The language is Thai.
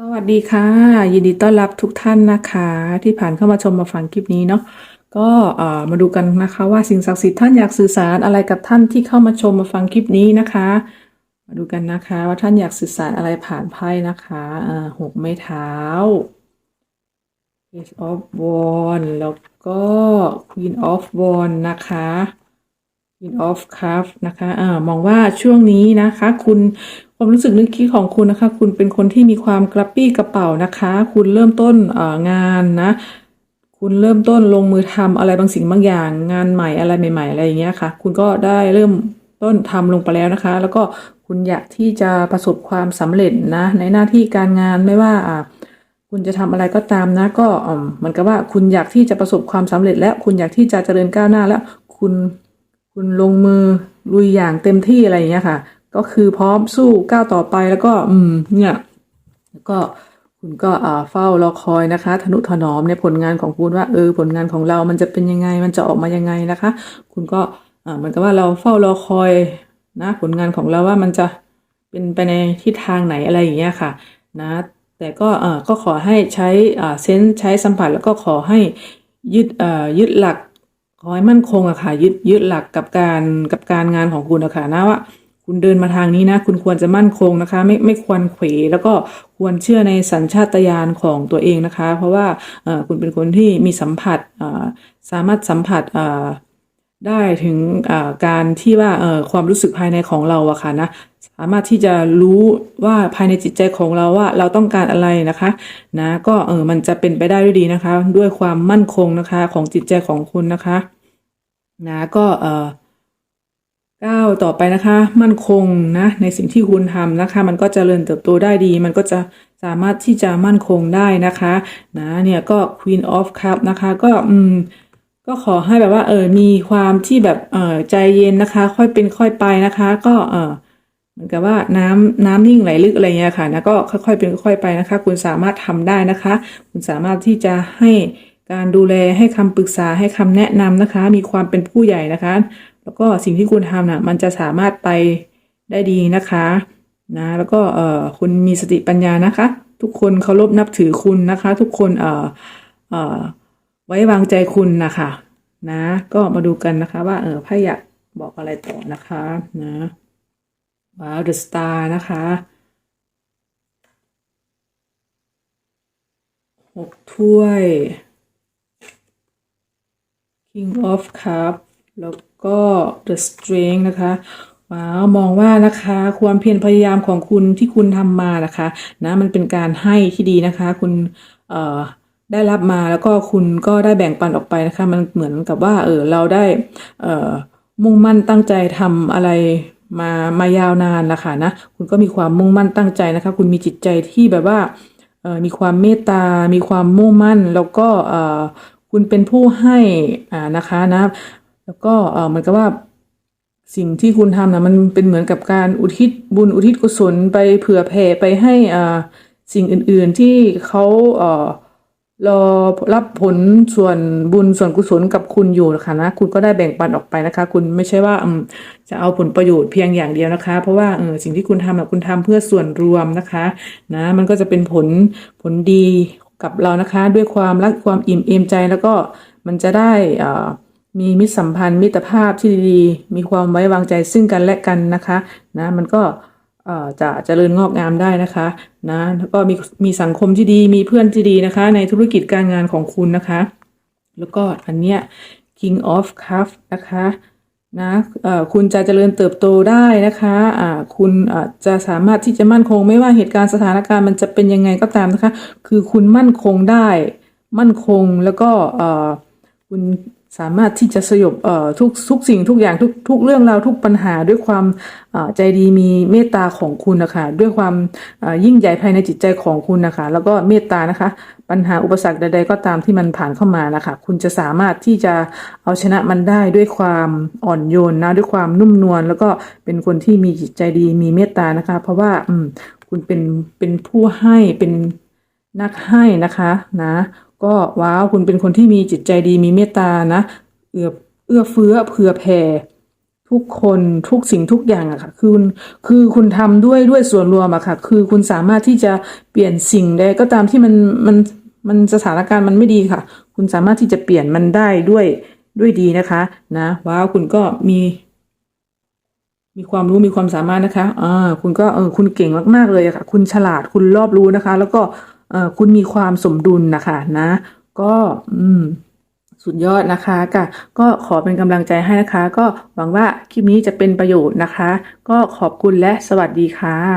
สวัสดีค่ะ ยินดีต้อนรับทุกท่านนะคะ ที่ผ่านเข้ามาชมมาฟังคลิปนี้เนาะก็เอ่อมาดูกันนะคะว่าสิ่งศักดิ์สิทธิ์ท่านอยากสื่อสารอะไรกับท่านที่เข้ามาชมมาฟังคลิปนี้นะคะ มาดูกันนะคะว่าท่านอยากสื่อสารอะไรผ่านไพ่นะคะหกไม้เท้า Page of Wands แล้วก็ Queen of Wands นะคะ Queen of Cups นะคะอ่ามองว่าช่วงนี้นะคะ คุณความรู้สึกนึกคิดของคุณนะคะ คุณเป็นคนที่มีความกระปี้กระเป๋านะคะ คุณเริ่มต้นเอ่องานนะ คุณเริ่มต้นลงมือทำอะไรบางสิ่งบางอย่าง งานใหม่อะไรใหม่ ๆ อะไรอย่างเงี้ยค่ะ คุณก็ได้เริ่มต้นทำลงไปแล้วนะคะ แล้วก็คุณอยากที่จะประสบความสำเร็จนะ ในหน้าที่การงานไม่ว่าอ่าคุณจะทำอะไรก็ตามนะ ก็เหมือนกับว่าคุณอยากที่จะประสบความสำเร็จ แล้วคุณอยากที่จะเจริญก้าวหน้าแล้วคุณ คุณลงมือลุยอย่างเต็มที่อะไรอย่างเงี้ยค่ะ ก็คือพร้อมสู้ก้าวต่อไปแล้วก็ อืม เนี่ยแล้วก็คุณก็เฝ้ารอคอยนะคะ ทนุถนอมในผลงานของคุณว่าเออผลงานของเรามันจะเป็นยังไง มันจะออกมายังไงนะคะ คุณก็เหมือนกับว่าเราเฝ้ารอคอยนะ ผลงานของเราว่ามันจะเป็นไปในทิศทางไหนอะไรอย่างเงี้ยค่ะ นะ แต่ก็เออก็ขอให้ใช้เซนส์ใช้สัมผัสแล้วก็ขอให้ยึดเอ่อยึดหลัก ขอให้มั่นคงอะค่ะยึดยึดหลักกับการกับการงานของคุณอะค่ะนะว่าคุณเดินมาทางนี้นะ คุณควรจะมั่นคงนะคะ ไม่ไม่ควรเขวแล้วก็ควรเชื่อในสัญชาตญาณของตัวเองนะคะ เพราะว่าคุณเป็นคนที่มีสัมผัสสามารถสัมผัสได้ถึงการที่ว่าความรู้สึกภายในของเราอะค่ะนะ สามารถที่จะรู้ว่าภายในจิตใจของเราว่าเราต้องการอะไรนะคะนะก็เออมันจะเป็นไปได้ด้วยดีนะคะ ด้วยความมั่นคงนะคะของจิตใจของคุณนะคะนะก็เออก้าวต่อไปนะคะ มั่นคงนะในสิ่งที่คุณทำนะคะ มันก็จเจริญเติบโตได้ดี มันก็จะสามารถที่จะมั่นคงได้นะคะนะเนี่ยก็ Queen of Cup นะคะก็อืมก็ขอให้แบบว่าเออมีความที่แบบเออใจเย็นนะคะ ค่อยเป็นค่อยไปนะคะ ก็เออ เหมือนกับว่าน้ำน้ำนิ่งไหลลึกอะไรเงี้ยค่ะนะก็ค่อยๆเป็นค่อยๆไปนะคะ คุณสามารถทำได้นะคะ คุณสามารถที่จะให้การดูแลให้คำปรึกษาให้คำแนะนำนะคะ มีความเป็นผู้ใหญ่นะคะ แล้วก็สิ่งที่คุณทำน่ะมันจะสามารถไปได้ดีนะคะนะแล้วก็เออคุณมีสติปัญญานะคะ ทุกคนเคารพนับถือคุณนะคะ ทุกคนเออเออไว้วางใจคุณนะคะ นะ ก็มาดูกันนะคะ ว่าเออไพ่อยากบอกอะไรต่อนะคะ นะ ว้าวเดอะสตาร์นะคะหกถ้วย King of Cup แล้วก็ The Strength นะคะว้าวมองว่านะคะความเพียรพยายามของคุณที่คุณทำมานะคะนะมันเป็นการให้ที่ดีนะคะ คุณเอ่อได้รับมาแล้วก็คุณก็ได้แบ่งปันออกไปนะคะ มันเหมือนกับว่า เออเราได้เอ่อมุ่งมั่นตั้งใจทำอะไร มามายาวนานนะคะนะคุณก็มีความมุ่งมั่นตั้งใจนะคะ คุณมีจิตใจที่แบบว่ามีความเมตตา มีความมุ่งมั่น แล้วก็คุณเป็นผู้ให้อ่านะคะนะ แล้วก็เอ่อเหมือนกับว่าสิ่งที่คุณทำนะมันเป็นเหมือนกับการอุทิศบุญอุทิศกุศลไปเผื่อแผ่ไปให้อ่าสิ่งอื่น ๆที่เขาเอ่อ รอรับผลส่วนบุญส่วนกุศลกับคุณอยู่นะคะนะคุณก็ได้แบ่งปันออกไปนะคะ คุณไม่ใช่ว่าจะเอาผลประโยชน์เพียงอย่างเดียวนะคะ เพราะว่าเออสิ่งที่คุณทำคุณทำเพื่อส่วนรวมนะคะนะมันก็จะเป็นผลผลดีกับเรานะคะ ด้วยความรักความอิ่มเอมใจแล้วก็มันจะได้อ่ามีมิตรสัมพันธ์มิตรภาพที่ดี มีความไว้วางใจซึ่งกันและกันนะคะนะมันก็ เอ่อจะเจริญงอกงามได้นะคะนะแล้วก็มีมีสังคมที่ดีมีเพื่อนที่ดีนะคะ ในธุรกิจการงานของคุณนะคะ แล้วก็อันเนี้ย King of Cup นะคะนะเอ่อคุณจะเจริญเติบโตได้นะคะอ่าคุณจะสามารถที่จะมั่นคง ไม่ว่าเหตุการณ์สถานการณ์มันจะเป็นยังไงก็ตามนะคะ คือคุณมั่นคงได้ มั่นคงแล้วก็คุณ สามารถที่จะสยบเอ่อทุกทุกสิ่งทุกอย่างทุกทุกเรื่องราวทุกปัญหาด้วยความใจดีมีเมตตาของคุณนะคะด้วยความยิ่งใหญ่ภายในจิตใจของคุณนะคะ แล้วก็เมตตานะคะ ปัญหาอุปสรรคใด ๆ ก็ตามที่มันผ่านเข้ามานะคะ คุณจะสามารถที่จะเอาชนะมันได้ด้วยความอ่อนโยนนะด้วยความนุ่มนวลแล้วก็เป็นคนที่มีจิตใจดีมีเมตตานะคะ เพราะว่าอืมคุณเป็นเป็นผู้ให้เป็นนักให้นะคะนะ ก็ว้าวคุณเป็นคนที่มีจิตใจดีมีเมตตานะเอื้อเอื้อเฟื้อเผื่อแผ่ทุกคนทุกสิ่งทุกอย่างอะค่ะคือคือคุณทำด้วยด้วยส่วนรวมอะค่ะ คือคุณสามารถที่จะเปลี่ยนสิ่งใดก็ตามที่มันมันมันสถานการณ์มันไม่ดีค่ะ คุณสามารถที่จะเปลี่ยนมันได้ด้วยด้วยดีนะคะนะว้าวคุณก็มี มีความรู้มีความสามารถนะคะอ่าคุณก็เออคุณเก่งมากๆเลยอะค่ะ คุณฉลาดคุณรอบรู้นะคะ แล้วก็ เออคุณมีความสมดุลนะคะนะ ก็อืมสุดยอดนะคะกก็ขอเป็นกำลังใจให้นะคะ ก็หวังว่าคลิปนี้จะเป็นประโยชน์นะคะ ก็ขอบคุณและสวัสดีค่ะ